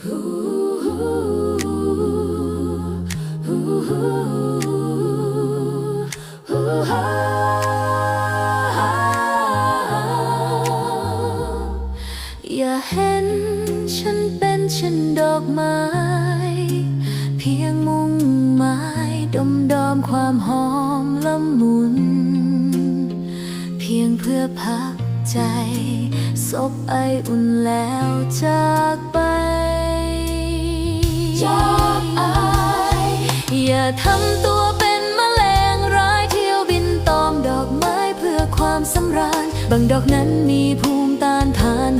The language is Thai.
อย่าเห็นฉันเป็นเช่นดอกไม้ เพียงมุ่งหมายดมดอมความหอมละมุน เพียงเพื่อพักใจ ซบไออุ่นแล้วจากไป จากไออย่าทำตัวเป็นแมลงร้ายเที่ยวบินตอมดอกไม้เพื่อความสำราญบางดอกนั้นมีภูมิต้านทาน